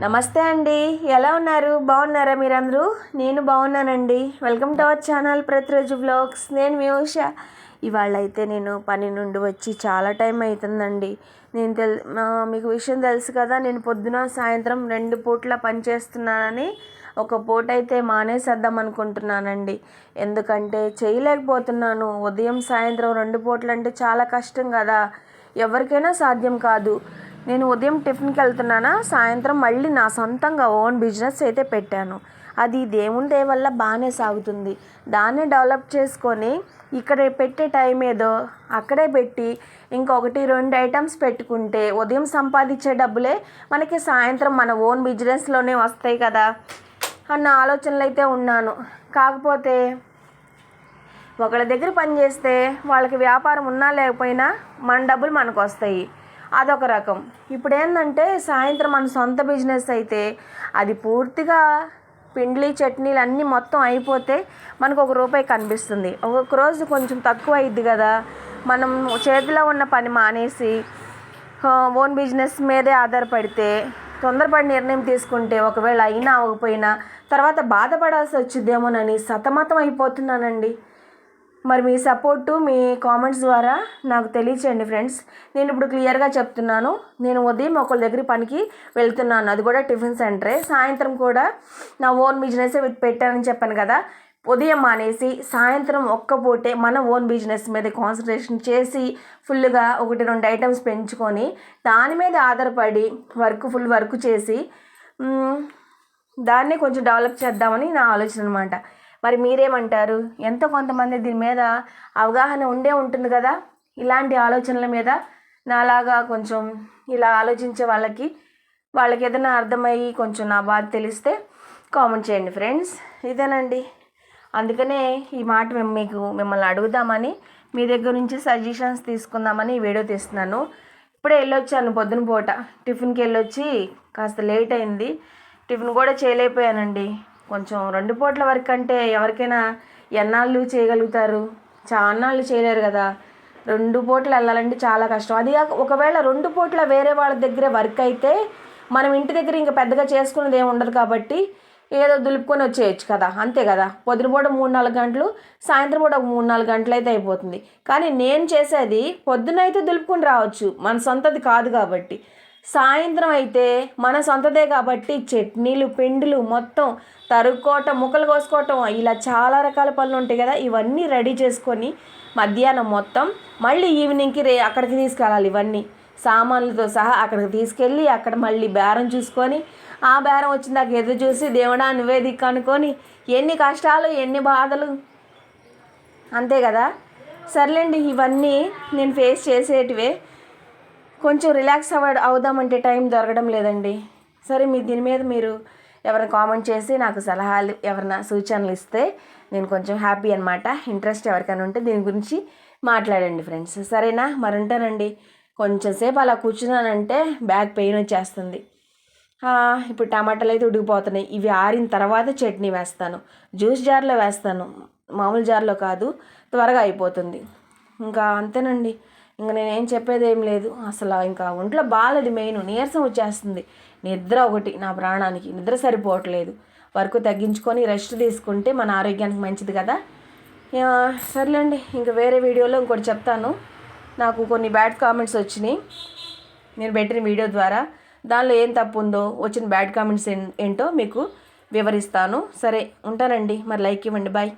నమస్తే అండి. ఎలా ఉన్నారు? బాగున్నారా మీరందరూ? నేను బాగున్నానండి. వెల్కమ్ టు అవర్ ఛానల్ ప్రతిరోజు బ్లాగ్స్ నేను మీ ఉష. ఇవాళ అయితే నేను పని నుండి వచ్చి చాలా టైం అవుతుందండి నేను తెల్ మీకు విషయం తెలుసు కదా నేను పొద్దున సాయంత్రం రెండు పూట్ల పనిచేస్తున్నానని ఒక పూట అయితే మానేసేద్దాం అనుకుంటున్నానండి. ఎందుకంటే చేయలేకపోతున్నాను. ఉదయం సాయంత్రం రెండు పూటలు అంటే చాలా కష్టం కదా. ఎవరికైనా సాధ్యం కాదు. నేను ఉదయం టిఫిన్కి వెళ్తున్నానా? సాయంత్రం మళ్ళీ నా సొంతంగా ఓన్ బిజినెస్ అయితే పెట్టాను. అది దేవుని దయ వల్ల బాగానే సాగుతుంది. దాన్నే డెవలప్ చేసుకొని ఇక్కడ పెట్టే టైం ఏదో అక్కడే పెట్టి ఇంకొకటి రెండు ఐటమ్స్ పెట్టుకుంటే ఉదయం సంపాదించే డబ్బులే మనకి సాయంత్రం మన ఓన్ బిజినెస్లోనే వస్తాయి కదా అన్న ఆలోచనలు అయితే ఉన్నాను. కాకపోతే ఒకళ్ళ దగ్గర పని చేస్తే వాళ్ళకి వ్యాపారం ఉన్నా లేకపోయినా మన డబ్బులు మనకు వస్తాయి. అదొక రకం. ఇప్పుడు ఏంటంటే సాయంత్రం మన సొంత బిజినెస్ అయితే అది పూర్తిగా పిండ్లి చట్నీలు అన్నీ మొత్తం అయిపోతే మనకు ఒక రూపాయి కనిపిస్తుంది. ఒక్కొక్క రోజు కొంచెం తక్కువ అయింది కదా. మనం చేతిలో ఉన్న పని మానేసి ఓన్ బిజినెస్ మీదే ఆధారపడితే తొందరపడి నిర్ణయం తీసుకుంటే ఒకవేళ అయినా అవ్వకపోయినా తర్వాత బాధపడాల్సి వచ్చిద్దేమోనని సతమతం అయిపోతున్నానండి. మరి మీ సపోర్టు మీ కామెంట్స్ ద్వారా నాకు తెలియచేయండి ఫ్రెండ్స్. నేను ఇప్పుడు క్లియర్గా చెప్తున్నాను. నేను ఉదయం ఒకళ్ళ దగ్గర పనికి వెళ్తున్నాను. అది కూడా టిఫిన్ సెంటరే. సాయంత్రం కూడా నా ఓన్ బిజినెస్ పెట్టానని చెప్పాను కదా. ఉదయం మానేసి సాయంత్రం ఒక్క పూటే మన ఓన్ బిజినెస్ మీద కాన్సన్ట్రేషన్ చేసి ఫుల్గా ఒకటి రెండు ఐటమ్స్ పెంచుకొని దాని మీద ఆధారపడి వర్క్ ఫుల్ వర్క్ చేసి దాన్ని కొంచెం డెవలప్ చేద్దామని నా ఆలోచన అనమాట మరి మీరేమంటారు? ఎంతో కొంతమంది దీని మీద అవగాహన ఉండే ఉంటుంది కదా? ఇలాంటి ఆలోచనల మీద నాలాగా కొంచెం ఇలా ఆలోచించే వాళ్ళకి వాళ్ళకి ఏదైనా అర్థమయ్యి కొంచెం నా బాధ తెలిస్తే కామెంట్ చేయండి ఫ్రెండ్స్. ఇదేనండి. అందుకనే ఈ మాట మేము మీకు మిమ్మల్ని అడుగుదామని మీ దగ్గర నుంచి సజెషన్స్ తీసుకుందామని ఈ వీడియో తీస్తున్నాను. ఇప్పుడే వెళ్ళొచ్చాను పొద్దున పూట. టిఫిన్కి వెళ్ళొచ్చి కాస్త లేట్ అయింది. టిఫిన్ కూడా చేయలేకపోయానండి. కొంచెం రెండు పూట్ల వరకు అంటే ఎవరికైనా ఎన్నాళ్ళు చేయగలుగుతారు? చాన్నాళ్ళు చేయలేరు కదా. రెండు పూట్లు వెళ్ళాలంటే చాలా కష్టం. అది ఒకవేళ రెండు పూట్ల వేరే వాళ్ళ దగ్గర వర్క్ అయితే మనం ఇంటి దగ్గర ఇంకా పెద్దగా చేసుకునేది ఏమి ఉండదు కాబట్టి ఏదో దులుపుకొని వచ్చేయచ్చు కదా. అంతే కదా. పొద్దున పూట మూడు నాలుగు గంటలు సాయంత్రం పూట ఒక మూడు నాలుగు గంటలు అయితే అయిపోతుంది. కానీ నేను చేసేది పొద్దున అయితే దులుపుకొని రావచ్చు. మన సొంతది కాదు కాబట్టి. సాయంత్రం అయితే మన సొంతదే కాబట్టి చట్నీలు పిండిలు మొత్తం తరుక్కోవటం ముక్కలు కోసుకోవటం ఇలా చాలా రకాల పనులు ఉంటాయి కదా ఇవన్నీ రెడీ చేసుకొని మధ్యాహ్నం మొత్తం మళ్ళీ ఈవినింగ్కి రే అక్కడికి తీసుకెళ్ళాలి ఇవన్నీ. సామాన్లతో సహా అక్కడికి తీసుకెళ్ళి అక్కడ మళ్ళీ బేరం చూసుకొని ఆ బేరం వచ్చిన దాకా ఎదురు చూసి దేవుడా నువ్వే దిక్కు అనుకొని ఎన్ని కష్టాలు ఎన్ని బాధలు. అంతే కదా? సర్లేండి ఇవన్నీ నేను ఫేస్ చేసేటివే. కొంచెం రిలాక్స్ అవ అవుదామంటే టైం దొరకడం లేదండి. సరే మీ దీని మీద మీరు ఎవరైనా కామెంట్ చేసి నాకు సలహాలు ఎవరైనా సూచనలు ఇస్తే నేను కొంచెం హ్యాపీ అనమాట ఇంట్రెస్ట్ ఎవరికైనా ఉంటే దీని గురించి మాట్లాడండి ఫ్రెండ్స్ సరేనా? మరి ఉంటానండి కొంచెం సేపు అలా కూర్చున్నానంటే బ్యాక్ పెయిన్ వచ్చేస్తుంది. ఇప్పుడు టమాటాలు అయితే ఉడికిపోతున్నాయి. ఇవి ఆరిన తర్వాత చట్నీ వేస్తాను. జ్యూస్ జార్లో వేస్తాను. మామూలు జార్లో కాదు. త్వరగా అయిపోతుంది. ఇంకా అంతేనండి. ఇంకా నేనేం చెప్పేది ఏం లేదు. అసలు ఇంకా ఒంట్లో బాగాలేదు మెయిన్. నీరసం వచ్చేస్తుంది. నిద్ర ఒకటి నా ప్రాణానికి. నిద్ర సరిపోవట్లేదు. వర్క్ తగ్గించుకొని రెస్ట్ తీసుకుంటే మన ఆరోగ్యానికి మంచిది కదా. సర్లేండి. ఇంకా వేరే వీడియోలో ఇంకోటి చెప్తాను. నాకు కొన్ని బ్యాడ్ కామెంట్స్ వచ్చినాయి. నేను పెట్టిన వీడియో ద్వారా. దానిలో ఏం తప్పు ఉందో వచ్చిన బ్యాడ్ కామెంట్స్ ఏం- ఏంటో మీకు వివరిస్తాను. సరే ఉంటానండి. మరి లైక్ ఇవ్వండి. బాయ్.